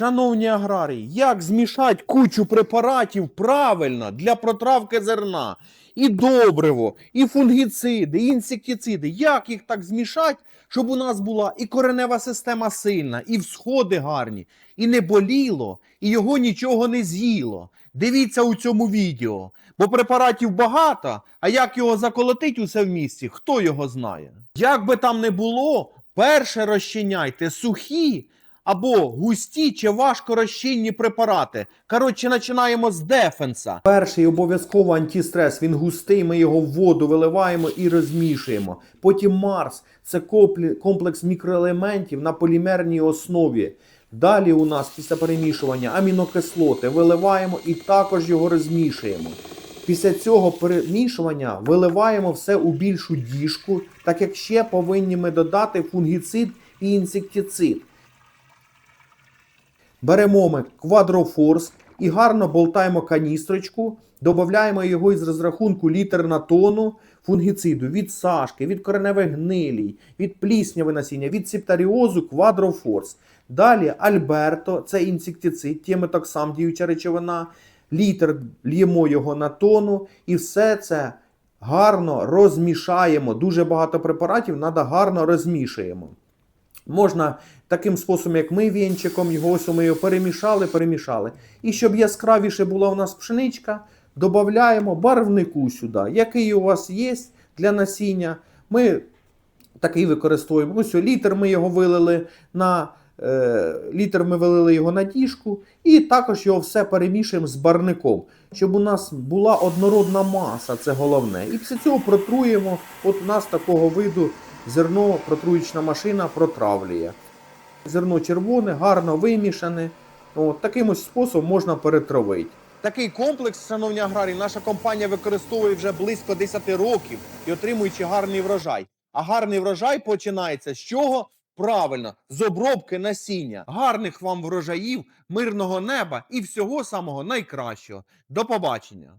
Шановні аграрії, як змішати кучу препаратів правильно для протравки зерна? І добриво, і фунгіциди, і інсектициди. Як їх так змішати, щоб у нас була і коренева система сильна, і всходи гарні, і не боліло, і його нічого не з'їло. Дивіться у цьому відео, бо препаратів багато, а як його заколотить усе в місті, хто його знає? Як би там не було, перше розчиняйте сухі або густі чи важко розчинні препарати. Коротше, починаємо з дефенса. Перший обов'язково антистрес. Він густий. Ми його в воду виливаємо і розмішуємо. Потім Марс це комплекс мікроелементів на полімерній основі. Далі у нас після перемішування амінокислоти виливаємо і також його розмішуємо. Після цього перемішування виливаємо все у більшу діжку, так як ще повинні ми додати фунгіцид і інсектицид. Беремо ми квадрофорс і гарно болтаємо каністрочку, додаємо його із розрахунку літр на тонну фунгіциду від сашки, від кореневих гнилій, від плісняви насіння, від септаріозу квадрофорс. Далі Альберто, це інсектицид, тіметоксам діюча речовина, літр л'ємо його на тонну і все це гарно розмішаємо. Дуже багато препаратів треба гарно розмішуємо. Можна таким способом, як ми вінчиком, його ось перемішали, перемішали. І щоб яскравіше була у нас пшеничка, додаємо барвнику сюди, який у вас є для насіння. Ми такий використовуємо. Ось літр ми його вилили на е, ми вилили його на діжку, і також його все перемішуємо з барником, щоб у нас була однородна маса, це головне. І після цього протруємо. От у нас такого виду зерно протруючна машина протравлює. Зерно червоне, гарно вимішане. От, таким ось способом можна перетравити. Такий комплекс, шановні аграрії, наша компанія використовує вже близько 10 років і отримуючи гарний врожай. А гарний врожай починається з чого? Правильно, з обробки насіння. Гарних вам врожаїв, мирного неба і всього самого найкращого. До побачення!